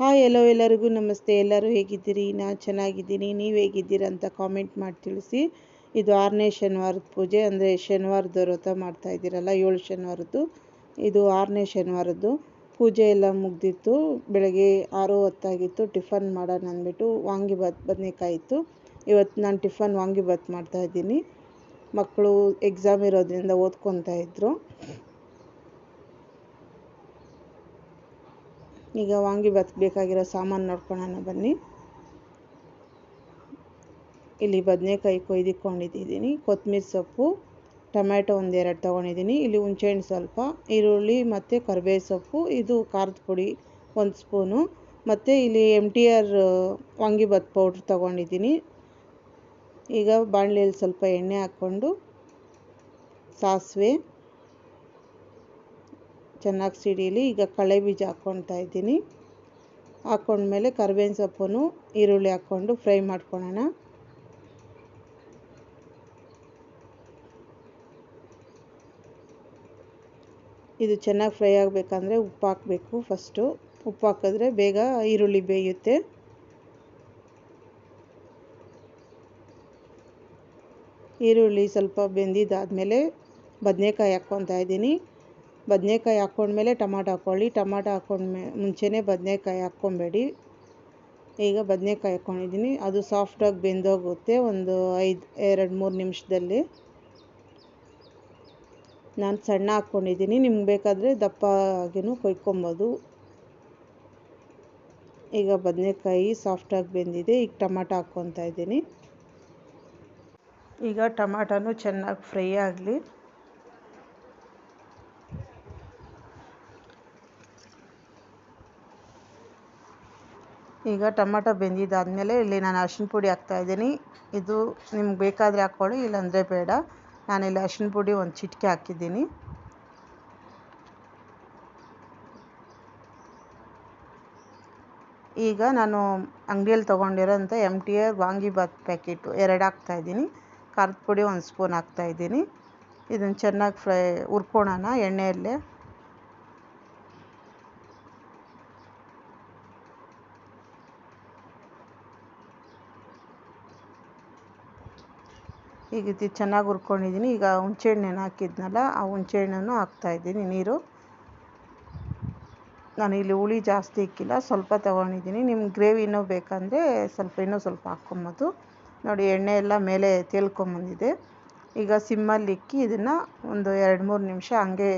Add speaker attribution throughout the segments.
Speaker 1: Hi ಎಲ್ಲೋ ಎಲ್ಲರಿಗೂ ನಮಸ್ತೆ. ಎಲ್ಲರೂ ಹೇಗಿದ್ದೀರಿ? ನಾನು ಚೆನ್ನಾಗಿದ್ದೀನಿ. ನೀವು ಹೇಗಿದ್ದೀರಾ ಅಂತ ಕಾಮೆಂಟ್ ಮಾಡಿ ತಿಳಿಸಿ. ಇದು ಆರನೇ ಶನಿವಾರದ ಪೂಜೆ. ಅಂದರೆ ಶನಿವಾರದ ವ್ರತ ಮಾಡ್ತಾ ಇದ್ದೀರಲ್ಲ, ಏಳು ಶನಿವಾರದ್ದು. ಇದು ಆರನೇ ಶನಿವಾರದ್ದು. ಪೂಜೆ ಎಲ್ಲ ಮುಗ್ದಿತ್ತು. ಬೆಳಗ್ಗೆ ಆರು ಹೊತ್ತಾಗಿತ್ತು. ಟಿಫನ್ ಮಾಡೋಣ ಅಂದ್ಬಿಟ್ಟು ವಾಂಗಿಭಾತ್ ಬದನೇಕಾಯಿ ಇತ್ತು. ಇವತ್ತು ನಾನು ಟಿಫನ್ ವಾಂಗಿಭಾತ್ ಮಾಡ್ತಾಯಿದ್ದೀನಿ ಮಕ್ಕಳು ಎಕ್ಸಾಮ್ ಇರೋದ್ರಿಂದ ಓದ್ಕೊತಾ ಇದ್ದರು ಈಗ ವಾಂಗಿಬಾತ್ ಬೇಕಾಗಿರೋ ಸಾಮಾನು ನೋಡ್ಕೊಳ್ಳೋಣ ಬನ್ನಿ. ಇಲ್ಲಿ ಬದನೆಕಾಯಿ ಕೊಯ್ದಿಕೊಂಡಿದ್ದೀನಿ ಕೊತ್ತಂಬರಿ ಸೊಪ್ಪು, ಟೊಮ್ಯಾಟೊ ಒಂದೆರಡು ತೊಗೊಂಡಿದ್ದೀನಿ. ಇಲ್ಲಿ ಹುಣಸೆಹಣ್ಣು ಸ್ವಲ್ಪ, ಈರುಳ್ಳಿ ಮತ್ತು ಕರಿಬೇವು ಸೊಪ್ಪು, ಇದು ಖಾರದ ಪುಡಿ ಒಂದು ಸ್ಪೂನು, ಮತ್ತು ಇಲ್ಲಿ M T R vangibath powder ತೊಗೊಂಡಿದ್ದೀನಿ. ಈಗ ಬಾಣಲೆಯಲ್ಲಿ ಸ್ವಲ್ಪ ಎಣ್ಣೆ ಹಾಕ್ಕೊಂಡು ಸಾಸಿವೆ ಚೆನ್ನಾಗಿ ಸಿಡೀಲಿ ಈಗ ಕಳೆ ಬೀಜ ಹಾಕ್ಕೊಳ್ತಾ ಇದ್ದೀನಿ. ಹಾಕ್ಕೊಂಡ್ಮೇಲೆ ಕರ್ಬೇವಿನ ಸೊಪ್ಪನ್ನು, ಈರುಳ್ಳಿ ಹಾಕ್ಕೊಂಡು ಫ್ರೈ ಮಾಡ್ಕೊಳ್ಳೋಣ. ಇದು ಚೆನ್ನಾಗಿ ಫ್ರೈ ಆಗಬೇಕಂದ್ರೆ ಉಪ್ಪು ಹಾಕಬೇಕು ಫಸ್ಟು. ಉಪ್ಪು ಹಾಕಿದ್ರೆ ಬೇಗ ಈರುಳ್ಳಿ ಬೇಯುತ್ತೆ. ಈರುಳ್ಳಿ ಸ್ವಲ್ಪ ಬೆಂದಿದ್ದಾದಮೇಲೆ ಬದನೆಕಾಯಿ ಹಾಕ್ಕೊತಾ ಇದ್ದೀನಿ. ಬದನೆಕಾಯಿ ಹಾಕ್ಕೊಂಡ್ಮೇಲೆ ಹಾಕೊಳ್ಳಿ ಹಾಕ್ಕೊಳ್ಳಿ. ಟೊಮಾಟೊ ಹಾಕ್ಕೊಂಡ್ಮೇ, ಮುಂಚೆನೇ ಬದನೆಕಾಯಿ ಹಾಕ್ಕೊಬೇಡಿ. ಈಗ ಬದನೆಕಾಯಿ ಹಾಕ್ಕೊಂಡಿದ್ದೀನಿ. ಅದು ಸಾಫ್ಟಾಗಿ ಬೆಂದೋಗುತ್ತೆ ಒಂದು ಐದು, ಎರಡು, ಮೂರು ನಿಮಿಷದಲ್ಲಿ. ನಾನು ಸಣ್ಣ ಹಾಕ್ಕೊಂಡಿದ್ದೀನಿ. ನಿಮ್ಗೆ ಬೇಕಾದರೆ ದಪ್ಪ ಆಗಿನೂ ಕೊಯ್ಕೊಬೋದು. ಈಗ ಬದನೆಕಾಯಿ ಸಾಫ್ಟಾಗಿ ಬೆಂದಿದೆ. ಈಗ ಟಮಾಟೊ ಹಾಕ್ಕೊತಾ ಇದ್ದೀನಿ. ಈಗ ಟಮಾಟನು ಚೆನ್ನಾಗಿ ಫ್ರೈ ಆಗಲಿ. ಈಗ ಟೊಮಟೊ ಬೆಂದಿದ್ದಾದಮೇಲೆ ಇಲ್ಲಿ ನಾನು ಅರ್ಶಿಣ ಪುಡಿ ಹಾಕ್ತಾಯಿದ್ದೀನಿ ಇದು ನಿಮ್ಗೆ ಬೇಕಾದರೆ ಹಾಕ್ಕೊಳ್ಳಿ, ಇಲ್ಲಾಂದರೆ ಬೇಡ. ನಾನಿಲ್ಲಿ ಅರ್ಶಿಣ ಪುಡಿ ಒಂದು ಚಿಟಿಕೆ ಹಾಕಿದ್ದೀನಿ. ಈಗ ನಾನು ಅಂಗಡಿಯಲ್ಲಿ ತೊಗೊಂಡಿರೋಂಥ M T R vangibath packet ಎರಡು ಹಾಕ್ತಾಯಿದ್ದೀನಿ ಖಾರದ ಪುಡಿ ಒಂದು ಸ್ಪೂನ್ ಹಾಕ್ತಾಯಿದ್ದೀನಿ ಇದನ್ನು ಚೆನ್ನಾಗಿ ಫ್ರೈ ಹುರ್ಕೊಳೋಣ ಎಣ್ಣೆಯಲ್ಲೇ. ಈಗ ಇದು ಚೆನ್ನಾಗಿ ಹುರ್ಕೊಂಡಿದ್ದೀನಿ ಈಗ ಹುಣಸೆಹಣ್ಣನ್ನು ಹಾಕಿದ್ನಲ್ಲ, ಆ ಹುಣಸೆಹಣ್ಣನ್ನು ಹಾಕ್ತಾಯಿದ್ದೀನಿ ನೀರು. ನಾನು ಇಲ್ಲಿ ಹುಳಿ ಜಾಸ್ತಿ ಇಕ್ಕಿಲ್ಲ ಸ್ವಲ್ಪ ತೊಗೊಂಡಿದ್ದೀನಿ. ನಿಮ್ಮ ಗ್ರೇವಿ ಇನ್ನೂ ಬೇಕಂದರೆ ಸ್ವಲ್ಪ ಇನ್ನೂ ಸ್ವಲ್ಪ ಹಾಕ್ಕೊಂಬೋದು. ನೋಡಿ, ಎಣ್ಣೆ ಎಲ್ಲ ಮೇಲೆ ತೇಲ್ಕೊಂಬಂದಿದೆ. ಈಗ ಸಿಮ್ಮಲ್ಲಿ ಇಕ್ಕಿ ಇದನ್ನು ಒಂದು ಎರಡು ಮೂರು ನಿಮಿಷ ಹಂಗೆ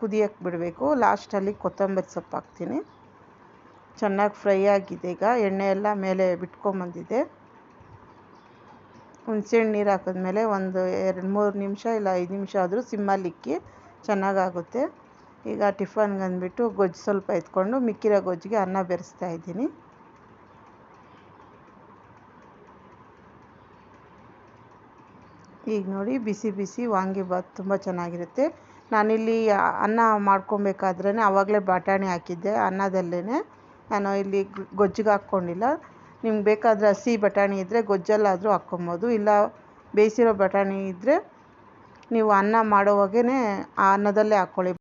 Speaker 1: ಕುದಿಯೋಕ್ಕೆ ಬಿಡಬೇಕು. ಲಾಸ್ಟಲ್ಲಿ ಕೊತ್ತಂಬರಿ ಸೊಪ್ಪು ಹಾಕ್ತೀನಿ. ಚೆನ್ನಾಗಿ ಫ್ರೈ ಆಗಿದೆ ಈಗ. ಎಣ್ಣೆ ಎಲ್ಲ ಮೇಲೆ ಬಿಟ್ಕೊಂಬಂದಿದೆ. ಹುಣ್ಸೆಹಣ್ಣು ನೀರು ಹಾಕಿದ್ಮೇಲೆ ಒಂದು ಎರಡು ಮೂರು ನಿಮಿಷ ಇಲ್ಲ ಐದು ನಿಮಿಷ ಆದರೂ ಸಿಮ್ಮಲ್ಲಿಕ್ಕಿ ಚೆನ್ನಾಗಾಗುತ್ತೆ. ಈಗ ಟಿಫನ್ಗೆ ಅಂದ್ಬಿಟ್ಟು ಗೊಜ್ಜು ಸ್ವಲ್ಪ ಎತ್ಕೊಂಡು ಮಿಕ್ಕಿರೋ ಗೊಜ್ಜಿಗೆ ಅನ್ನ ಬೆರೆಸ್ತಾ ಇದ್ದೀನಿ. ಈಗ ನೋಡಿ ಬಿಸಿ ಬಿಸಿ ವಾಂಗಿಬಾತ್ ತುಂಬ ಚೆನ್ನಾಗಿರುತ್ತೆ. ನಾನಿಲ್ಲಿ ಅನ್ನ ಮಾಡ್ಕೊಬೇಕಾದ್ರೇ ಆವಾಗಲೇ ಬಟಾಣಿ ಹಾಕಿದ್ದೆ ಅನ್ನದಲ್ಲೇ ನಾನು ಇಲ್ಲಿ ಗೊಜ್ಜಿಗೆ ಹಾಕ್ಕೊಂಡಿಲ್ಲ. ನಿಮ್ಗೆ ಬೇಕಾದರೆ ಹಸಿ ಬಟಾಣಿ ಇದ್ದರೆ ಗೊಜ್ಜಲ್ಲಾದರೂ ಹಾಕ್ಕೊಬೋದು. ಇಲ್ಲ ಬೇಯಿಸಿರೋ ಬಟಾಣಿ ಇದ್ದರೆ ನೀವು ಅನ್ನ ಮಾಡೋವಾಗೇ ಆ ಅನ್ನದಲ್ಲೇ ಹಾಕ್ಕೊಳ್ಳಿ